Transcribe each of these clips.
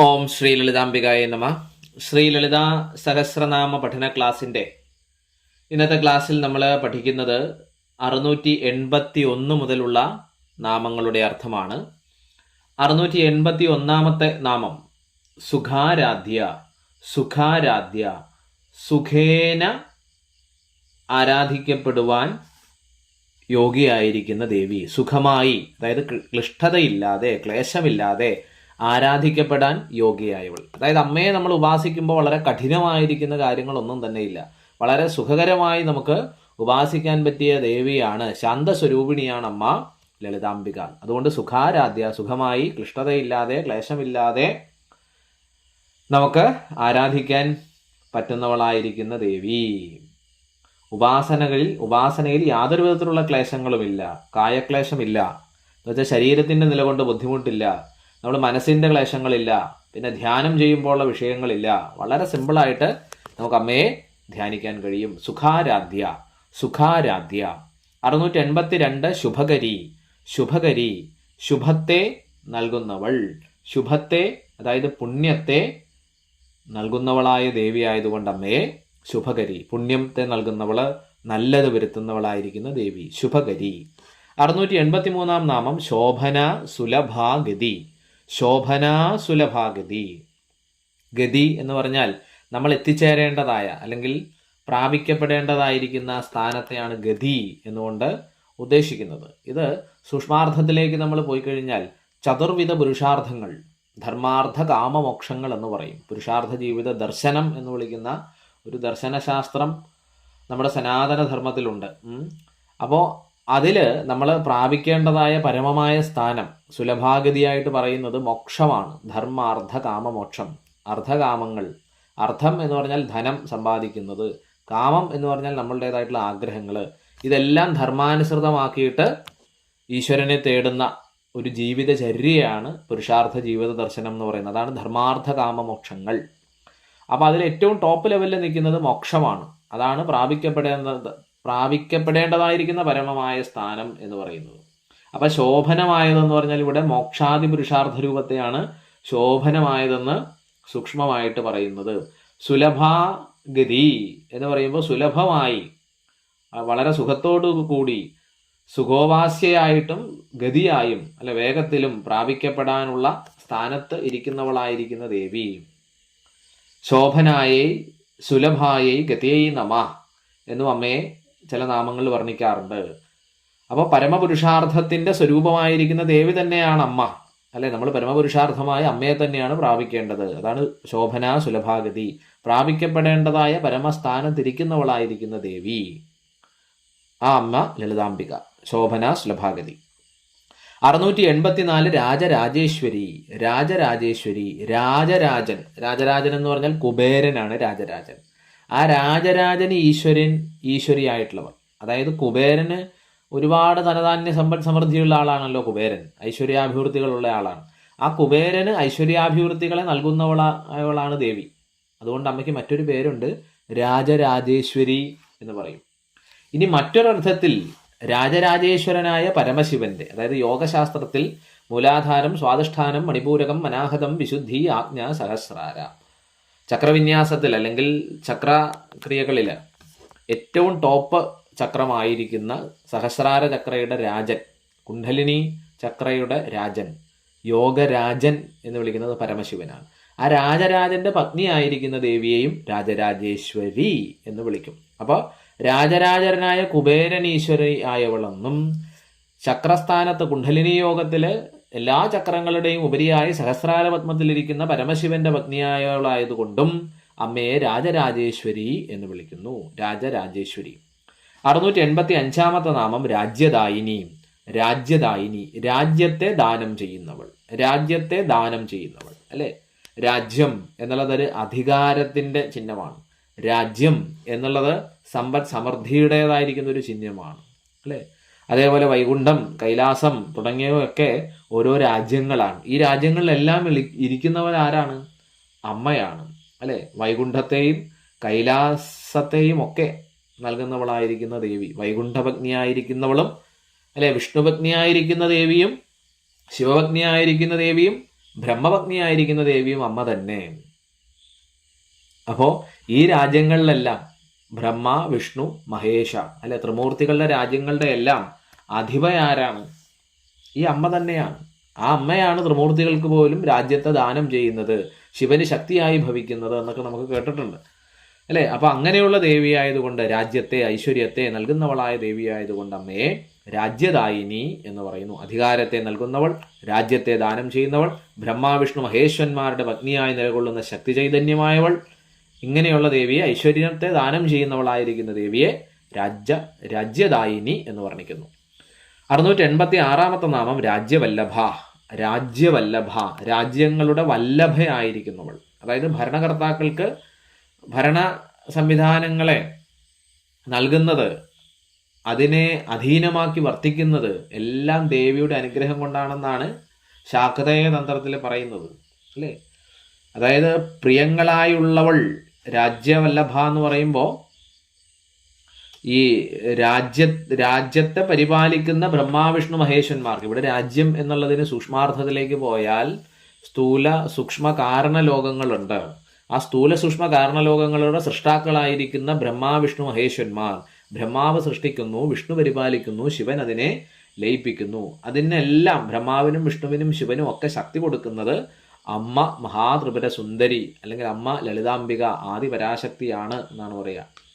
ഓം ശ്രീ ലളിതാംബികായ നമ. ശ്രീ ലളിത സഹസ്രനാമ പഠന ക്ലാസിന്റെ ഇന്നത്തെ ക്ലാസ്സിൽ നമ്മൾ പഠിക്കുന്നത് അറുന്നൂറ്റി എൺപത്തി ഒന്ന് മുതലുള്ള നാമങ്ങളുടെ അർത്ഥമാണ്. അറുന്നൂറ്റി എൺപത്തി ഒന്നാമത്തെ നാമം സുഖാരാധ്യ സുഖാരാധ്യ സുഖേന ആരാധിക്കപ്പെടുവാൻ യോഗിയായിരിക്കുന്ന ദേവി. സുഖമായി അതായത് ക്ല- ക്ലിഷ്ടതയില്ലാതെ ക്ലേശമില്ലാതെ ആരാധിക്കപ്പെടാൻ യോഗ്യയായവൾ. അതായത് അമ്മയെ നമ്മൾ ഉപാസിക്കുമ്പോൾ വളരെ കഠിനമായിരിക്കുന്ന കാര്യങ്ങളൊന്നും തന്നെ ഇല്ല വളരെ സുഖകരമായി നമുക്ക് ഉപാസിക്കാൻ പറ്റിയ ദേവിയാണ് ശാന്തസ്വരൂപിണിയാണ് അമ്മ ലളിതാംബിക. അതുകൊണ്ട് സുഖാരാധ്യ സുഖമായി ക്ലിഷ്ടതയില്ലാതെ ക്ലേശമില്ലാതെ നമുക്ക് ആരാധിക്കാൻ പറ്റുന്നവളായിരിക്കുന്ന ദേവി. ഉപാസനകളിൽ ഉപാസനയിൽ യാതൊരു വിധത്തിലുള്ള ക്ലേശങ്ങളുമില്ല കായക്ലേശമില്ല. എന്നുവെച്ചാൽ ശരീരത്തിന്റെ നിലകൊണ്ട് ബുദ്ധിമുട്ടില്ല. നമ്മൾ മനസ്സിന്റെ ക്ലേശങ്ങളില്ല പിന്നെ ധ്യാനം ചെയ്യുമ്പോഴുള്ള വിഷയങ്ങളില്ല. വളരെ സിമ്പിളായിട്ട് നമുക്ക് അമ്മയെ ധ്യാനിക്കാൻ കഴിയും. സുഖാരാധ്യ സുഖാരാധ്യ. അറുന്നൂറ്റി എൺപത്തി രണ്ട് ശുഭകരി ശുഭകരി ശുഭത്തെ നൽകുന്നവൾ. ശുഭത്തെ അതായത് പുണ്യത്തെ നൽകുന്നവളായ ദേവിയായതുകൊണ്ട് അമ്മയെ ശുഭകരി പുണ്യത്തെ നൽകുന്നവൾ നല്ലത് വരുത്തുന്നവളായിരിക്കുന്ന ദേവി ശുഭകരി. അറുന്നൂറ്റി എൺപത്തി മൂന്നാം നാമം ശോഭന സുലഭാഗതി. ശോഭന സുലഭാഗതി. ഗതി എന്ന് പറഞ്ഞാൽ നമ്മൾ എത്തിച്ചേരേണ്ടതായ അല്ലെങ്കിൽ പ്രാപിക്കപ്പെടേണ്ടതായിരിക്കുന്ന സ്ഥാനത്തെയാണ് ഗതി എന്നുകൊണ്ട് ഉദ്ദേശിക്കുന്നത്. ഇത് സൂക്ഷ്മാർത്ഥത്തിലേക്ക് നമ്മൾ പോയി കഴിഞ്ഞാൽ ചതുർവിധ പുരുഷാർത്ഥങ്ങൾ ധർമാർത്ഥ കാമമോക്ഷങ്ങൾ എന്ന് പറയും. പുരുഷാർത്ഥ ജീവിത ദർശനം എന്ന് വിളിക്കുന്ന ഒരു ദർശനശാസ്ത്രം നമ്മുടെ സനാതന ധർമ്മത്തിലുണ്ട് അപ്പോൾ അതിൽ നമ്മൾ പ്രാപിക്കേണ്ടതായ പരമമായ സ്ഥാനം സുലഭാഗതിയായിട്ട് പറയുന്നത് മോക്ഷമാണ്. ധർമാർത്ഥ കാമമോക്ഷം അർദ്ധകാമങ്ങൾ. അർത്ഥം എന്ന് പറഞ്ഞാൽ ധനം സമ്പാദിക്കുന്നത് കാമം എന്ന് പറഞ്ഞാൽ നമ്മളുടേതായിട്ടുള്ള ആഗ്രഹങ്ങൾ ഇതെല്ലാം ധർമാനുസൃതമാക്കിയിട്ട് ഈശ്വരനെ തേടുന്ന ഒരു ജീവിതചര്യയാണ് പുരുഷാർത്ഥ ജീവിത ദർശനം എന്ന് പറയുന്നത്. അതാണ് ധർമാർത്ഥ കാമമോക്ഷങ്ങൾ. അപ്പോൾ അതിൽ ഏറ്റവും ടോപ്പ് ലെവലിൽ നിൽക്കുന്നത് മോക്ഷമാണ്. അതാണ് പ്രാപിക്കപ്പെടേണ്ടത് പ്രാപിക്കപ്പെടേണ്ടതായിരിക്കുന്ന പരമമായ സ്ഥാനം എന്ന് പറയുന്നത്. അപ്പൊ ശോഭനമായതെന്ന് പറഞ്ഞാൽ ഇവിടെ മോക്ഷാദി പുരുഷാർത്ഥ രൂപത്തെയാണ് ശോഭനമായതെന്ന് സൂക്ഷ്മമായിട്ട് പറയുന്നത്. സുലഭാഗതി എന്ന് പറയുമ്പോൾ സുലഭമായി വളരെ സുഖത്തോടു കൂടി സുഖോപാസ്യയായിട്ടും ഗതിയായും അല്ല വേഗത്തിലും പ്രാപിക്കപ്പെടാനുള്ള സ്ഥാനത്ത് ഇരിക്കുന്നവളായിരിക്കുന്ന ദേവി. ശോഭനായേ സുലഭായേ ഗതിയൈ നമ എന്നും അമ്മയെ ചില നാമങ്ങൾ വർണിക്കാറുണ്ട്. അപ്പോൾ പരമപുരുഷാർത്ഥത്തിന്റെ സ്വരൂപമായിരിക്കുന്ന ദേവി തന്നെയാണ് അമ്മ. അല്ലെ? നമ്മൾ പരമപുരുഷാർത്ഥമായ അമ്മയെ തന്നെയാണ് പ്രാപിക്കേണ്ടത്. അതാണ് ശോഭന സുലഭാഗതി. പ്രാപിക്കപ്പെടേണ്ടതായ പരമസ്ഥാനം തിരിക്കുന്നവളായിരിക്കുന്ന ദേവി. ആ അമ്മ ലളിതാംബിക. ശോഭന സുലഭാഗതി. അറുന്നൂറ്റി എൺപത്തിനാല് രാജരാജേശ്വരി. രാജരാജേശ്വരി. രാജരാജൻ. രാജരാജൻ എന്ന് പറഞ്ഞാൽ കുബേരനാണ് രാജരാജൻ. ആ രാജരാജന് ഈശ്വരൻ ഈശ്വരിയായിട്ടുള്ളവർ. അതായത് കുബേരന് ഒരുപാട് ധനധാന്യ സമ്പദ് സമൃദ്ധിയുള്ള ആളാണല്ലോ കുബേരൻ. ഐശ്വര്യാഭിവൃദ്ധികളുള്ള ആളാണ്. ആ കുബേരന് ഐശ്വര്യാഭിവൃദ്ധികളെ നൽകുന്നവളാണ് ദേവി. അതുകൊണ്ട് അമ്മയ്ക്ക് മറ്റൊരു പേരുണ്ട് രാജരാജേശ്വരി എന്ന് പറയും. ഇനി മറ്റൊരർത്ഥത്തിൽ രാജരാജേശ്വരനായ പരമശിവന്റെ അതായത് യോഗശാസ്ത്രത്തിൽ മൂലാധാരം സ്വാധിഷ്ഠാനം മണിപൂരകം മനാഹതം വിശുദ്ധി ആജ്ഞ സഹസ്രാര. ചക്രവിന്യാസത്തിൽ അല്ലെങ്കിൽ ചക്രക്രിയകളിൽ ഏറ്റവും ടോപ്പ് ചക്രമായിരിക്കുന്ന സഹസ്രാര ചക്രയുടെ രാജൻ കുണ്ഡലിനി ചക്രയുടെ രാജൻ യോഗരാജൻ എന്ന് വിളിക്കുന്നത് പരമശിവനാണ്. ആ രാജരാജന്റെ പത്നിയായിരിക്കുന്ന ദേവിയെയും രാജരാജേശ്വരി എന്ന് വിളിക്കും. അപ്പോൾ രാജരാജരനായ കുബേരനീശ്വരി ആയവളെന്നും ചക്രസ്ഥാനത്ത് കുണ്ഡലിനി യോഗത്തിൽ എല്ലാ ചക്രങ്ങളുടെയും ഉപരിയായി സഹസ്രാര പത്മത്തിലിരിക്കുന്ന പരമശിവന്റെ പത്നിയായവളായതുകൊണ്ടും അമ്മയെ രാജരാജേശ്വരി എന്ന് വിളിക്കുന്നു. രാജരാജേശ്വരി. അറുന്നൂറ്റി എൺപത്തി അഞ്ചാമത്തെ നാമം രാജ്യദായിനി. രാജ്യദായിനി. രാജ്യത്തെ ദാനം ചെയ്യുന്നവൾ. രാജ്യത്തെ ദാനം ചെയ്യുന്നവൾ. അല്ലെ? രാജ്യം എന്നുള്ളത് ഒരു അധികാരത്തിന്റെ ചിഹ്നമാണ്. രാജ്യം എന്നുള്ളത് സമ്പദ് സമൃദ്ധിയുടേതായിരിക്കുന്ന ഒരു ചിഹ്നമാണ്. അല്ലെ? അതേപോലെ വൈകുണ്ഠം കൈലാസം തുടങ്ങിയവയൊക്കെ ഓരോ രാജ്യങ്ങളാണ്. ഈ രാജ്യങ്ങളിലെല്ലാം ഇരിക്കുന്നവർ ആരാണ് അമ്മയാണ്. അല്ലെ? വൈകുണ്ഠത്തെയും കൈലാസത്തെയും ഒക്കെ നൽകുന്നവളായിരിക്കുന്ന ദേവി. വൈകുണ്ഠഭഗ്നിയായിരിക്കുന്നവളും അല്ലെ? വിഷ്ണുഭഗ്നിയായിരിക്കുന്ന ദേവിയും ശിവഭഗ്നിയായിരിക്കുന്ന ദേവിയും ബ്രഹ്മഭഗ്നിയായിരിക്കുന്ന ദേവിയും അമ്മ തന്നെ. അപ്പോ ഈ രാജ്യങ്ങളിലെല്ലാം ബ്രഹ്മ വിഷ്ണു മഹേഷ അല്ലെ? ത്രിമൂർത്തികളുടെ രാജ്യങ്ങളുടെ എല്ലാം അധിപയാരാണ്. ഈ അമ്മ തന്നെയാണ്. ആ അമ്മയാണ് ത്രിമൂർത്തികൾക്ക് പോലും രാജ്യത്തെ ദാനം ചെയ്യുന്നത് ശിവന് ശക്തിയായി ഭവിക്കുന്നത് എന്നൊക്കെ നമുക്ക് കേട്ടിട്ടുണ്ട്. അല്ലേ? അപ്പൊ അങ്ങനെയുള്ള ദേവിയായതുകൊണ്ട് രാജ്യത്തെ ഐശ്വര്യത്തെ നൽകുന്നവളായ ദേവിയായതുകൊണ്ട് അമ്മയെ രാജ്യദായിനി എന്ന് പറയുന്നു. അധികാരത്തെ നൽകുന്നവൾ രാജ്യത്തെ ദാനം ചെയ്യുന്നവൾ ബ്രഹ്മാവിഷ്ണു മഹേശ്വന്മാരുടെ പത്നിയായി നിലകൊള്ളുന്ന ശക്തി ചൈതന്യമായവൾ ഇങ്ങനെയുള്ള ദേവിയെ ഐശ്വര്യത്തെ ദാനം ചെയ്യുന്നവളായിരിക്കുന്ന ദേവിയെ രാജ്യ രാജ്യദായിനി എന്ന് വർണിക്കുന്നു. അറുന്നൂറ്റി എൺപത്തി ആറാമത്തെ നാമം രാജ്യവല്ലഭ. രാജ്യവല്ലഭ. രാജ്യങ്ങളുടെ വല്ലഭയായിരിക്കുന്നവൾ. അതായത് ഭരണകർത്താക്കൾക്ക് ഭരണ സംവിധാനങ്ങളെ നൽകുന്നത് അതിനെ അധീനമാക്കി വർത്തിക്കുന്നത് എല്ലാം ദേവിയുടെ അനുഗ്രഹം കൊണ്ടാണെന്നാണ് ശാക്തേയ തന്ത്രത്തിൽ പറയുന്നത്. അല്ലേ? അതായത് പ്രിയങ്ങളായുള്ളവൾ രാജ്യവല്ലഭ എന്ന് പറയുമ്പോൾ ഈ രാജ്യ രാജ്യത്തെ പരിപാലിക്കുന്ന ബ്രഹ്മാവിഷ്ണു മഹേശ്വന്മാർക്ക് ഇവിടെ രാജ്യം എന്നുള്ളതിന് സൂക്ഷ്മാർത്ഥത്തിലേക്ക് പോയാൽ സ്ഥൂല സൂക്ഷ്മ കാരണ ലോകങ്ങളുണ്ട്. ആ സ്ഥൂല സൂക്ഷ്മ കാരണലോകങ്ങളുടെ സൃഷ്ടാക്കളായിരിക്കുന്ന ബ്രഹ്മാവിഷ്ണു മഹേശ്വന്മാർ ബ്രഹ്മാവ് സൃഷ്ടിക്കുന്നു വിഷ്ണു പരിപാലിക്കുന്നു ശിവൻ അതിനെ ലയിപ്പിക്കുന്നു. അതിനെല്ലാം ബ്രഹ്മാവിനും വിഷ്ണുവിനും ശിവനും ഒക്കെ ശക്തി കൊടുക്കുന്നത് അമ്മ മഹാത്രിപുര സുന്ദരി അല്ലെങ്കിൽ അമ്മ ലളിതാംബിക ആദിപരാശക്തിയാണ് എന്നാണ് പറയുക.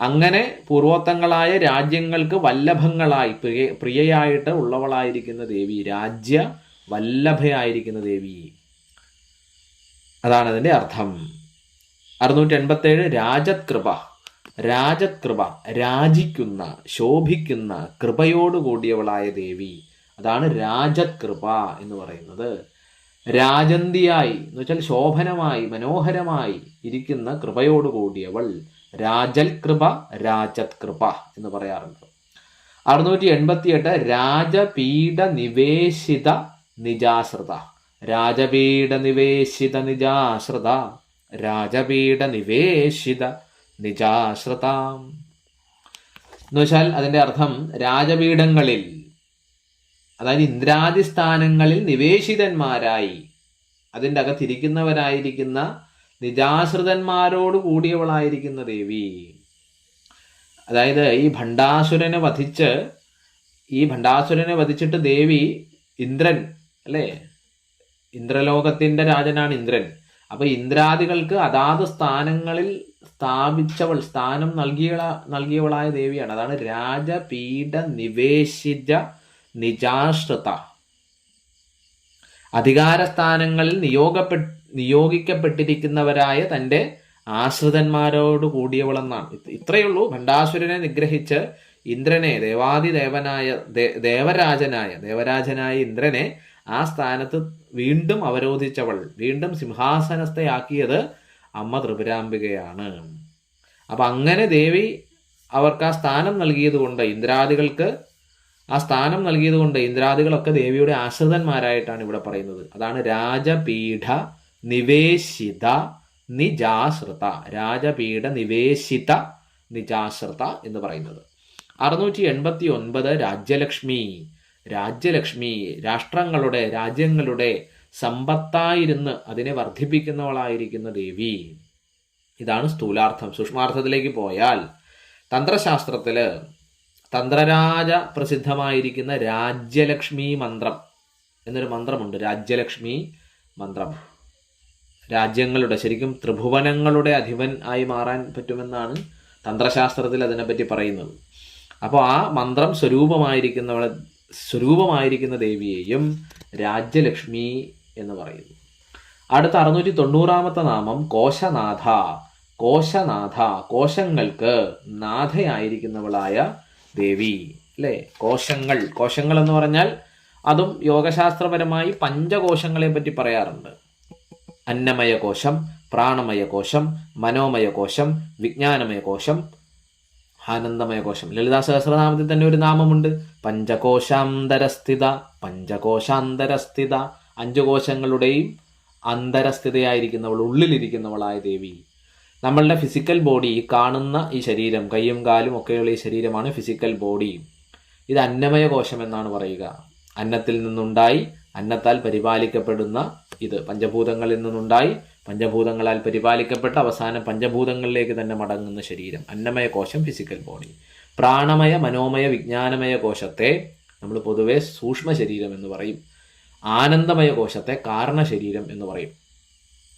അങ്ങനെ പൂർവോത്തങ്ങളായ രാജ്യങ്ങൾക്ക് വല്ലഭങ്ങളായി പ്രിയ പ്രിയയായിട്ട് ഉള്ളവളായിരിക്കുന്ന ദേവി രാജ്യ വല്ലഭയായിരിക്കുന്ന ദേവി. അതാണ് അതിന്റെ അർത്ഥം. അറുന്നൂറ്റി എൺപത്തേഴ് രാജകൃപ രാജകൃപ രാജിക്കുന്ന ശോഭിക്കുന്ന കൃപയോടുകൂടിയവളായ ദേവി. അതാണ് രാജകൃപ എന്ന് പറയുന്നത്. രാജന്തിയായി എന്ന് വെച്ചാൽ ശോഭനമായി മനോഹരമായി ഇരിക്കുന്ന കൃപയോടുകൂടിയവൾ. രാജൽ കൃപ രാജത് കൃപ എന്ന് പറയാറുണ്ട്. അറുന്നൂറ്റി എൺപത്തി എട്ട് രാജപീഠ നിവേശിത നിജാശ്രിത. രാജപീഠ നിവേശിത നിജാശ്രിത. രാജപീഠ നിവേശിത നിജാശ്രിത. എന്നുവെച്ചാൽ അതിന്റെ അർത്ഥം രാജപീഠങ്ങളിൽ അതായത് ഇന്ദ്രാദി സ്ഥാനങ്ങളിൽ നിവേശിതന്മാരായി അതിന്റെ അകത്തിരിക്കുന്നവരായിരിക്കുന്ന നിജാശ്രിതന്മാരോട് കൂടിയവളായിരിക്കുന്ന ദേവി. അതായത് ഈ ഭണ്ഡാസുരനെ വധിച്ച് ഈ ഭണ്ഡാസുരനെ വധിച്ചിട്ട് ദേവി ഇന്ദ്രൻ അല്ലേ? ഇന്ദ്രലോകത്തിന്റെ രാജനാണ് ഇന്ദ്രൻ. അപ്പൊ ഇന്ദ്രാദികൾക്ക് അതാത് സ്ഥാനങ്ങളിൽ സ്ഥാപിച്ചവൾ സ്ഥാനം നൽകിയ നൽകിയവളായ ദേവിയാണ്. അതാണ് രാജപീഠ നിവേശിത നിജാശ്രിത. അധികാരസ്ഥാനങ്ങളിൽ നിയോഗപ്പെ നിയോഗിക്കപ്പെട്ടിരിക്കുന്നവരായ തന്റെ ആശ്രിതന്മാരോട് കൂടിയവളെന്നാണ്. ഇത്രയേ ഉള്ളൂ. ഭണ്ഡാസുരനെ നിഗ്രഹിച്ച് ഇന്ദ്രനെ ദേവാദിദേവനായ ദേവരാജനായ ദേവരാജനായ ഇന്ദ്രനെ ആ സ്ഥാനത്ത് വീണ്ടും അവരോധിച്ചവൾ വീണ്ടും സിംഹാസനസ്ഥയാക്കിയത് അമ്മ ത്രിപുരാംബികയാണ്. അപ്പൊ അങ്ങനെ ദേവി അവർക്ക് ആ സ്ഥാനം നൽകിയത് കൊണ്ട് ഇന്ദ്രാദികൾക്ക് ആ സ്ഥാനം നൽകിയത് കൊണ്ട് ഇന്ദ്രാദികളൊക്കെ ദേവിയുടെ ആശ്രിതന്മാരായിട്ടാണ് ഇവിടെ പറയുന്നത്. അതാണ് രാജപീഠ നിവേശിത നിജാശ്രിത രാജപീഠ നിവേശിത നിജാശ്രിത എന്ന് പറയുന്നത്. അറുന്നൂറ്റി എൺപത്തി ഒൻപത് രാജ്യലക്ഷ്മി. രാജ്യലക്ഷ്മി രാഷ്ട്രങ്ങളുടെ രാജ്യങ്ങളുടെ സമ്പത്തായിരുന്ന് അതിനെ വർദ്ധിപ്പിക്കുന്നവളായിരിക്കുന്ന ദേവി. ഇതാണ് സ്ഥൂലാർത്ഥം. സൂക്ഷ്മാർത്ഥത്തിലേക്ക് പോയാൽ തന്ത്രശാസ്ത്രത്തിൽ തന്ത്രരാജ പ്രസിദ്ധമായിരിക്കുന്ന രാജ്യലക്ഷ്മി മന്ത്രം എന്നൊരു മന്ത്രമുണ്ട്. രാജ്യലക്ഷ്മി മന്ത്രം. രാജ്യങ്ങളുടെ ശരിക്കും ത്രിഭുവനങ്ങളുടെ അധിപൻ ആയി മാറാൻ പറ്റുമെന്നാണ് തന്ത്രശാസ്ത്രത്തിൽ അതിനെപ്പറ്റി പറയുന്നത്. അപ്പോൾ ആ മന്ത്രം സ്വരൂപമായിരിക്കുന്നവളെ സ്വരൂപമായിരിക്കുന്ന ദേവിയെയും രാജ്യലക്ഷ്മി എന്ന് പറയുന്നു. അടുത്ത അറുന്നൂറ്റി തൊണ്ണൂറാമത്തെ നാമം കോശനാഥ. കോശനാഥ കോശങ്ങൾക്ക് നാഥയായിരിക്കുന്നവളായ ദേവി അല്ലേ? കോശങ്ങൾ കോശങ്ങൾ എന്ന് പറഞ്ഞാൽ അതും യോഗശാസ്ത്രപരമായി പഞ്ചകോശങ്ങളെ പറ്റി പറയാറുണ്ട്. അന്നമയ കോശം പ്രാണമയ കോശം മനോമയ കോശം വിജ്ഞാനമയ കോശം ആനന്ദമയ കോശം ലളിതാ സഹസ്രനാമത്തിൽ തന്നെ ഒരു നാമമുണ്ട്. പഞ്ചകോശാന്തരസ്ഥിത പഞ്ചകോശാന്തരസ്ഥിത. അഞ്ചു കോശങ്ങളുടെയും അന്തരസ്ഥിതയായിരിക്കുന്നവൾ ഉള്ളിലിരിക്കുന്നവളായ ദേവി. നമ്മളുടെ ഫിസിക്കൽ ബോഡി കാണുന്ന ഈ ശരീരം കൈയും കാലും ഒക്കെയുള്ള ഈ ശരീരമാണ് ഫിസിക്കൽ ബോഡി ഇത് അന്നമയ കോശം എന്നാണ് പറയുക. അന്നത്തിൽ നിന്നുണ്ടായി അന്നത്താൽ പരിപാലിക്കപ്പെടുന്ന ഇത് പഞ്ചഭൂതങ്ങളിൽ നിന്നുണ്ടായി. പഞ്ചഭൂതങ്ങളാൽ പരിപാലിക്കപ്പെട്ട അവസാനം പഞ്ചഭൂതങ്ങളിലേക്ക് തന്നെ മടങ്ങുന്ന ശരീരം. അന്നമയ കോശം ഫിസിക്കൽ ബോഡി പ്രാണമയ മനോമയ വിജ്ഞാനമയ കോശത്തെ നമ്മൾ പൊതുവെ സൂക്ഷ്മ ശരീരം എന്ന് പറയും. ആനന്ദമയ കോശത്തെ കാരണ ശരീരം എന്ന് പറയും.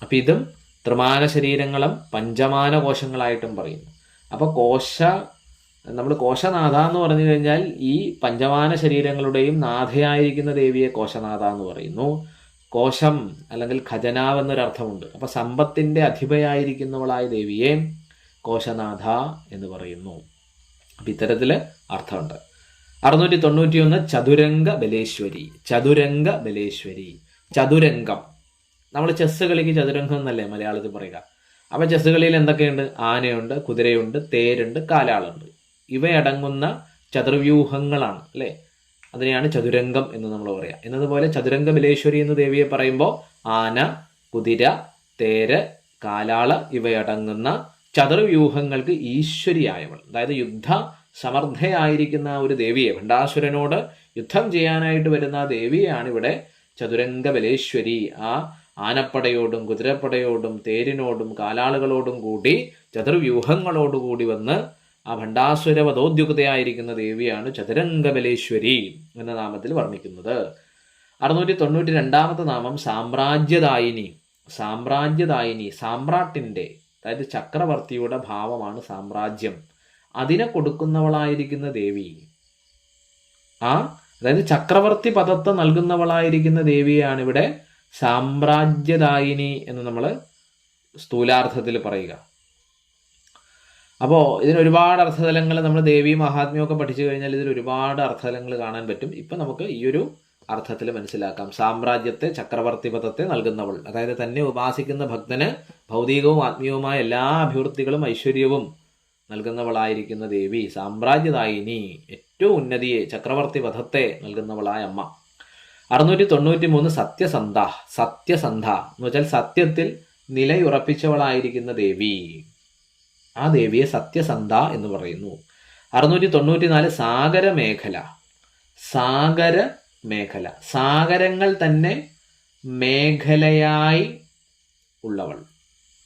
അപ്പം ഇതും ത്രിമാന ശരീരങ്ങളും പഞ്ചമാന കോശങ്ങളായിട്ടും പറയുന്നു. അപ്പോൾ കോശ നമ്മൾ കോശനാഥ എന്ന് പറഞ്ഞു കഴിഞ്ഞാൽ ഈ പഞ്ചമാന ശരീരങ്ങളുടെയും നാഥയായിരിക്കുന്ന ദേവിയെ കോശനാഥ എന്ന് പറയുന്നു. കോശം അല്ലെങ്കിൽ ഖജനാവ് എന്നൊരർത്ഥമുണ്ട്. അപ്പൊ സമ്പത്തിന്റെ അധിപയായിരിക്കുന്നവളായ ദേവിയെ കോശനാഥ എന്ന് പറയുന്നു. അപ്പൊ ഇത്തരത്തിൽ അർത്ഥമുണ്ട്. അറുന്നൂറ്റി തൊണ്ണൂറ്റി ഒന്ന് ചതുരംഗ ബലേശ്വരി ചതുരംഗ ബലേശ്വരി ചതുരംഗം. നമ്മൾ ചെസ് കളിക്ക് ചതുരംഗം എന്നല്ലേ മലയാളത്തിൽ പറയുക? അപ്പൊ ചെസ് കളിയിൽ എന്തൊക്കെയുണ്ട്? ആനയുണ്ട് കുതിരയുണ്ട് തേരുണ്ട് കാലാളുണ്ട്. ഇവയടങ്ങുന്ന ചതുർവ്യൂഹങ്ങളാണ് അല്ലെ? അതിനെയാണ് ചതുരംഗം എന്ന് നമ്മൾ പറയാം. എന്നതുപോലെ ചതുരംഗ ബലേശ്വരി എന്ന് ദേവിയെ പറയുമ്പോൾ ആന കുതിര തേര് കാലാൾ ഇവയടങ്ങുന്ന ചതുർവ്യൂഹങ്ങൾക്ക് ഈശ്വരിയായവൾ. അതായത് യുദ്ധ സമർത്ഥയായിരിക്കുന്ന ഒരു ദേവിയെ ഭണ്ഡാസുരനോട് യുദ്ധം ചെയ്യാനായിട്ട് വരുന്ന ദേവിയാണ് ഇവിടെ ചതുരംഗ ബലേശ്വരി ആ ആനപ്പടയോടും കുതിരപ്പടയോടും തേരിനോടും കാലാളുകളോടും കൂടി ചതുർവ്യൂഹങ്ങളോടുകൂടി വന്ന് ആ ഭണ്ഡാസുരവധോദ്യുക്തയായിരിക്കുന്ന ദേവിയാണ് ചതുരംഗബലേശ്വരി എന്ന നാമത്തിൽ വർണിക്കുന്നത്. അറുന്നൂറ്റി തൊണ്ണൂറ്റി രണ്ടാമത്തെ നാമം സാമ്രാജ്യദായിനി. സാമ്രാജ്യദായിനി സാമ്രാട്ടിന്റെ അതായത് ചക്രവർത്തിയുടെ ഭാവമാണ് സാമ്രാജ്യം. അതിനെ കൊടുക്കുന്നവളായിരിക്കുന്ന ദേവി. ആ അതായത് ചക്രവർത്തി പദത്തെ നൽകുന്നവളായിരിക്കുന്ന ദേവിയാണ് ഇവിടെ സാമ്രാജ്യദായിനി എന്ന് നമ്മൾ സ്ഥൂലാർത്ഥത്തിൽ പറയുക. അപ്പോൾ ഇതിന് ഒരുപാട് അർത്ഥതലങ്ങൾ നമ്മൾ ദേവി മഹാത്മ്യമൊക്കെ പഠിച്ചു കഴിഞ്ഞാൽ ഇതിൽ ഒരുപാട് അർത്ഥതലങ്ങൾ കാണാൻ പറ്റും. ഇപ്പം നമുക്ക് ഈ ഒരു അർത്ഥത്തിൽ മനസ്സിലാക്കാം. സാമ്രാജ്യത്തെ ചക്രവർത്തി പദത്തെ നൽകുന്നവൾ. അതായത് തന്നെ ഉപാസിക്കുന്ന ഭക്തന് ഭൗതികവും ആത്മീയവുമായ എല്ലാ അഭിവൃദ്ധികളും ഐശ്വര്യവും നൽകുന്നവളായിരിക്കുന്ന ദേവി സാമ്രാജ്യദായിനി ഏറ്റവും ഉന്നതിയെ ചക്രവർത്തി പദത്തെ നൽകുന്നവളായ അമ്മ. അറുന്നൂറ്റി തൊണ്ണൂറ്റി മൂന്ന് സത്യസന്ധ സത്യസന്ധ എന്ന് വെച്ചാൽ സത്യത്തിൽ നിലയുറപ്പിച്ചവളായിരിക്കുന്ന ദേവി. ആ ദേവിയെ സത്യസന്ധ എന്ന് പറയുന്നു. അറുന്നൂറ്റി തൊണ്ണൂറ്റി നാല് സാഗര മേഖല സാഗര മേഖല സാഗരങ്ങൾ തന്നെ മേഖലയായി ഉള്ളവൾ.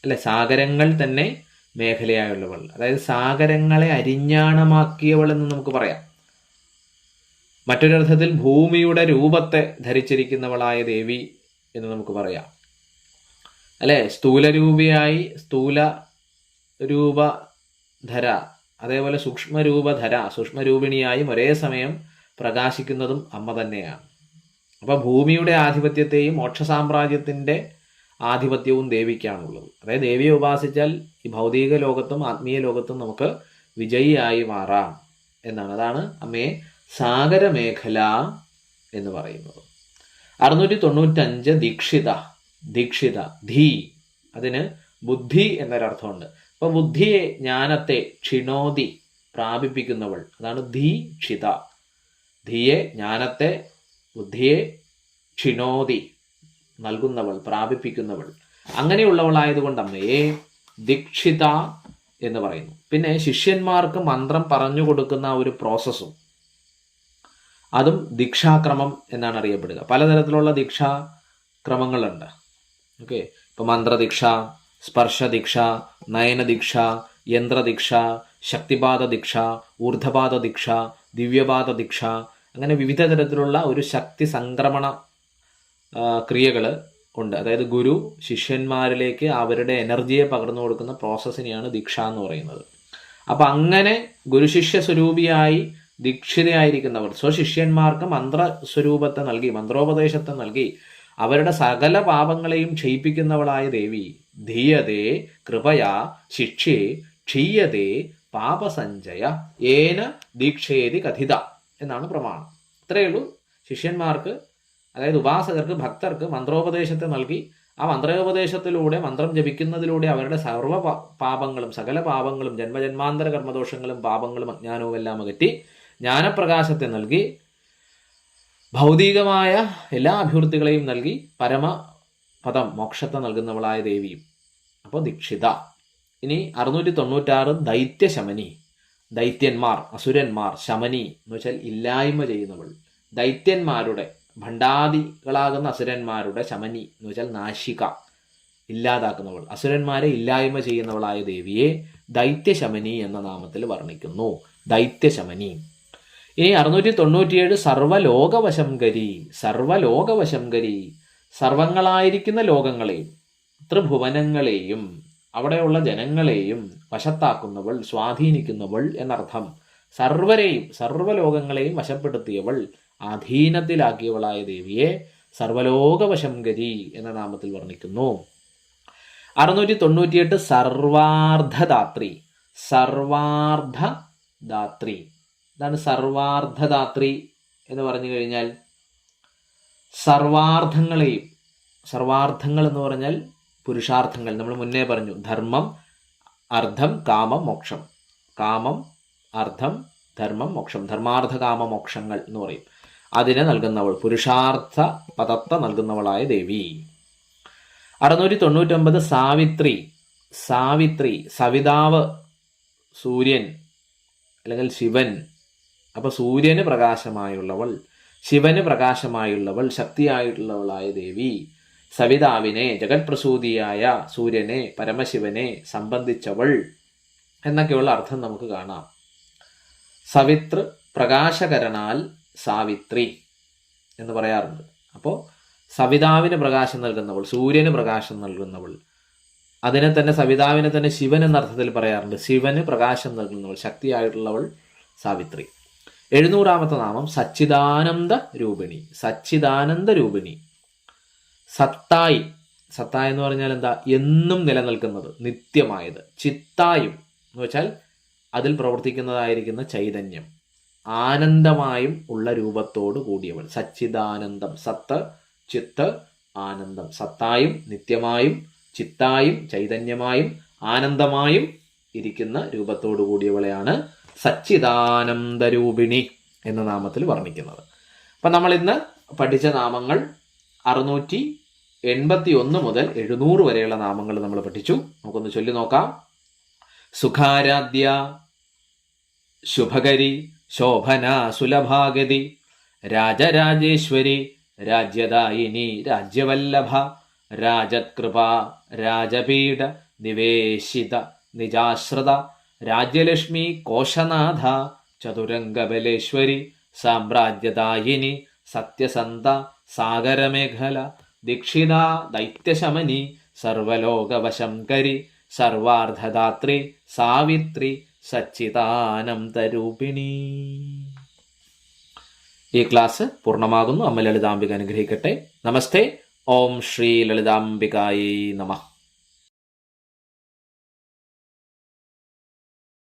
അല്ലെ സാഗരങ്ങൾ തന്നെ മേഖലയായുള്ളവൾ അതായത് സാഗരങ്ങളെ അരിഞ്ഞാണമാക്കിയവൾ എന്ന് നമുക്ക് പറയാം. മറ്റൊരർത്ഥത്തിൽ ഭൂമിയുടെ രൂപത്തെ ധരിച്ചിരിക്കുന്നവളായ ദേവി എന്ന് നമുക്ക് പറയാം. അല്ലെ സ്ഥൂലരൂപിയായി സ്ഥൂല രൂപധര അതേപോലെ സൂക്ഷ്മരൂപധര സൂക്ഷ്മരൂപിണിയായും ഒരേ സമയം പ്രകാശിക്കുന്നതും അമ്മ തന്നെയാണ്. അപ്പൊ ഭൂമിയുടെ ആധിപത്യത്തെയും മോക്ഷ സാമ്രാജ്യത്തിന്റെ ആധിപത്യവും ദേവിക്കാണുള്ളത്. അതായത് ദേവിയെ ഉപാസിച്ചാൽ ഈ ഭൗതിക ലോകത്തും ആത്മീയ ലോകത്തും നമുക്ക് വിജയിയായി മാറാം എന്നാണ്. അതാണ് അമ്മയെ സാഗരമേഖല എന്ന് പറയുന്നത്. അറുന്നൂറ്റി തൊണ്ണൂറ്റഞ്ച് ദീക്ഷിത ദീക്ഷിത ധീ അതിന് ബുദ്ധി എന്നൊരർത്ഥമുണ്ട്. അപ്പൊ ബുദ്ധിയെ ജ്ഞാനത്തെ ക്ഷിണോതി പ്രാപിപ്പിക്കുന്നവൾ. അതാണ് ധീക്ഷിത. ധിയെ ജ്ഞാനത്തെ ബുദ്ധിയെ ക്ഷിണോതി നൽകുന്നവൾ പ്രാപിപ്പിക്കുന്നവൾ. അങ്ങനെയുള്ളവളായതുകൊണ്ട് അമ്മയെ ദീക്ഷിത എന്ന് പറയുന്നു. പിന്നെ ശിഷ്യന്മാർക്ക് മന്ത്രം പറഞ്ഞു കൊടുക്കുന്ന ഒരു പ്രോസസ്സും. അതും ദീക്ഷാക്രമം എന്നാണ് അറിയപ്പെടുക. പലതരത്തിലുള്ള ദീക്ഷാക്രമങ്ങളുണ്ട്. ഓക്കെ? ഇപ്പൊ മന്ത്രദീക്ഷ സ്പർശദീക്ഷ നയനദീക്ഷ യന്ത്രദീക്ഷ ശക്തിപാത ദീക്ഷ ഊർധപാത ദീക്ഷ ദിവ്യപാത ദീക്ഷ അങ്ങനെ വിവിധ തരത്തിലുള്ള ഒരു ശക്തി സംക്രമണ ക്രിയകൾ ഉണ്ട്. അതായത് ഗുരു ശിഷ്യന്മാരിലേക്ക് അവരുടെ എനർജിയെ പകർന്നു കൊടുക്കുന്ന പ്രോസസ്സിനെയാണ് ദീക്ഷ എന്ന് പറയുന്നത്. അപ്പൊ അങ്ങനെ ഗുരുശിഷ്യ സ്വരൂപിയായി ദീക്ഷിതയായിരിക്കുന്നവർ സ്വശിഷ്യന്മാർക്ക് മന്ത്രസ്വരൂപത്തെ നൽകി മന്ത്രോപദേശത്തെ നൽകി അവരുടെ സകല പാപങ്ങളെയും ക്ഷയിപ്പിക്കുന്നവളായ ദേവി ധീയതേ കൃപയാ ശിക്ഷേ ക്ഷീയതേ പാപസഞ്ചയ ഏന ദീക്ഷേതി കഥിത എന്നാണ് പ്രമാണം. ഇത്രയേ ഉള്ളൂ. ശിഷ്യന്മാർക്ക് അതായത് ഉപാസകർക്ക് ഭക്തർക്ക് മന്ത്രോപദേശത്തെ നൽകി ആ മന്ത്രോപദേശത്തിലൂടെ മന്ത്രം ജപിക്കുന്നതിലൂടെ അവരുടെ സർവ പാപങ്ങളും സകല പാപങ്ങളും ജന്മജന്മാന്തര കർമ്മദോഷങ്ങളും പാപങ്ങളും അജ്ഞാനവും എല്ലാം അകറ്റി ജ്ഞാനപ്രകാശത്തെ നൽകി ഭൗതികമായ എല്ലാ അഭിവൃദ്ധികളെയും നൽകി പരമ പദം മോക്ഷത്തെ നൽകുന്നവളായ ദേവിയും. അപ്പോൾ ദീക്ഷിത. ഇനി അറുന്നൂറ്റി തൊണ്ണൂറ്റാറ് ദൈത്യശമനി. ദൈത്യന്മാർ അസുരന്മാർ ശമനി എന്ന് വെച്ചാൽ ഇല്ലായ്മ ചെയ്യുന്നവൾ. ദൈത്യന്മാരുടെ ഭണ്ഡാദികളാകുന്ന അസുരന്മാരുടെ ശമനി എന്ന് വെച്ചാൽ നാശിക ഇല്ലാതാക്കുന്നവൾ. അസുരന്മാരെ ഇല്ലായ്മ ചെയ്യുന്നവളായ ദേവിയെ ദൈത്യശമനി എന്ന നാമത്തിൽ വർണിക്കുന്നു. ദൈത്യശമനി. ഇനി അറുന്നൂറ്റി തൊണ്ണൂറ്റിയേഴ് സർവലോകവശംകരി സർവലോകവശംകരി സർവങ്ങളായിരിക്കുന്ന ലോകങ്ങളെയും ത്രിഭുവനങ്ങളെയും അവിടെയുള്ള ജനങ്ങളെയും വശത്താക്കുന്നവൾ സ്വാധീനിക്കുന്നവൾ എന്നർത്ഥം സർവരെയും സർവലോകങ്ങളെയും വശപ്പെടുത്തിയവൾ അധീനത്തിലാക്കിയവളായ ദേവിയെ സർവലോകവശംഗരി എന്ന നാമത്തിൽ വർണിക്കുന്നു. അറുന്നൂറ്റി തൊണ്ണൂറ്റിയെട്ട് സർവാർദ്ധദാത്രി സർവാർദ്ധദാത്രി. ഇതാണ് സർവാർദ്ധദാത്രി എന്ന് പറഞ്ഞു കഴിഞ്ഞാൽ സർവാർത്ഥങ്ങളെയും സർവാർത്ഥങ്ങൾ എന്ന് പറഞ്ഞാൽ പുരുഷാർത്ഥങ്ങൾ. നമ്മൾ മുന്നേ പറഞ്ഞു ധർമ്മം അർത്ഥം കാമം മോക്ഷം. കാമം അർത്ഥം ധർമ്മം മോക്ഷം. ധർമാർത്ഥ കാമ മോക്ഷങ്ങൾ എന്ന് പറയും. അതിനെ നൽകുന്നവൾ പുരുഷാർത്ഥ പദത്ത നൽകുന്നവളായ ദേവി. അറുന്നൂറ്റി തൊണ്ണൂറ്റൊമ്പത് സാവിത്രി സാവിത്രി സവിതാവ് സൂര്യൻ അല്ലെങ്കിൽ ശിവൻ. അപ്പൊ സൂര്യന് പ്രകാശമായുള്ളവൾ. ശിവന് പ്രകാശമായുള്ളവൾ ശക്തിയായിട്ടുള്ളവളായ ദേവി. സവിതാവിനെ ജഗത്പ്രസൂതിയായ സൂര്യനെ പരമശിവനെ സംബന്ധിച്ചവൾ എന്നൊക്കെയുള്ള അർത്ഥം നമുക്ക് കാണാം. സവിതൃ പ്രകാശകരണാൽ സാവിത്രി എന്ന് പറയാറുണ്ട്. അപ്പോൾ സവിതാവിന് പ്രകാശം നൽകുന്നവൾ സൂര്യന് പ്രകാശം നൽകുന്നവൾ അതിനെ തന്നെ സവിതാവിനെ തന്നെ ശിവൻ എന്ന അർത്ഥത്തിൽ പറയാറുണ്ട്. ശിവന് പ്രകാശം നൽകുന്നവൾ ശക്തിയായിട്ടുള്ളവൾ സാവിത്രി. എഴുന്നൂറാമത്തെ നാമം സച്ചിദാനന്ദ രൂപിണി. സച്ചിദാനന്ദ രൂപിണി. സത്തായി. സത്തായി എന്ന് പറഞ്ഞാൽ എന്താ? എന്നും നിലനിൽക്കുന്നത് നിത്യമായത്. ചിത്തായും എന്ന് വെച്ചാൽ അതിൽ പ്രവർത്തിക്കുന്നതായിരിക്കുന്ന ചൈതന്യം. ആനന്ദമായും ഉള്ള രൂപത്തോട് കൂടിയവൾ. സച്ചിദാനന്ദം. സത്ത് ചിത്ത് ആനന്ദം. സത്തായും നിത്യമായും ചിത്തായും ചൈതന്യമായും ആനന്ദമായും ഇരിക്കുന്ന രൂപത്തോടു കൂടിയവളെയാണ് സച്ചിദാനന്ദരൂപിണി എന്ന നാമത്തിൽ വർണിക്കുന്നത്. അപ്പം നമ്മൾ ഇന്ന് പഠിച്ച നാമങ്ങൾ അറുന്നൂറ്റി എൺപത്തി ഒന്ന് മുതൽ എഴുന്നൂറ് വരെയുള്ള നാമങ്ങൾ നമ്മൾ പഠിച്ചു. നമുക്കൊന്ന് ചൊല്ലി നോക്കാം. സുഖാരാധ്യ ശുഭകരി ശോഭന സുലഭാഗതി രാജരാജേശ്വരി രാജ്യദായിനി രാജ്യവല്ലഭ രാജകൃപ രാജപീഠ നിവേശിത നിജാശ്രിത രാജ്യലക്ഷ്മി കോശനാഥ ചതുരംഗബലേശ്വരി സാമ്രാജ്യദായിനി സത്യസന്ത സാഗരമേഖല ദീക്ഷിത ദൈത്യശമനി സർവലോകവശംകരി സർവാർദ്ധദാത്രി സാവിത്രി സച്ചിദാനന്ദരൂപിണി. ഈ ക്ലാസ് പൂർണമാകുന്നു. അമ്മ ലളിതാംബിക അനുഗ്രഹിക്കട്ടെ. നമസ്തേ. ഓം ശ്രീ ലളിതാംബികായി നമഃ.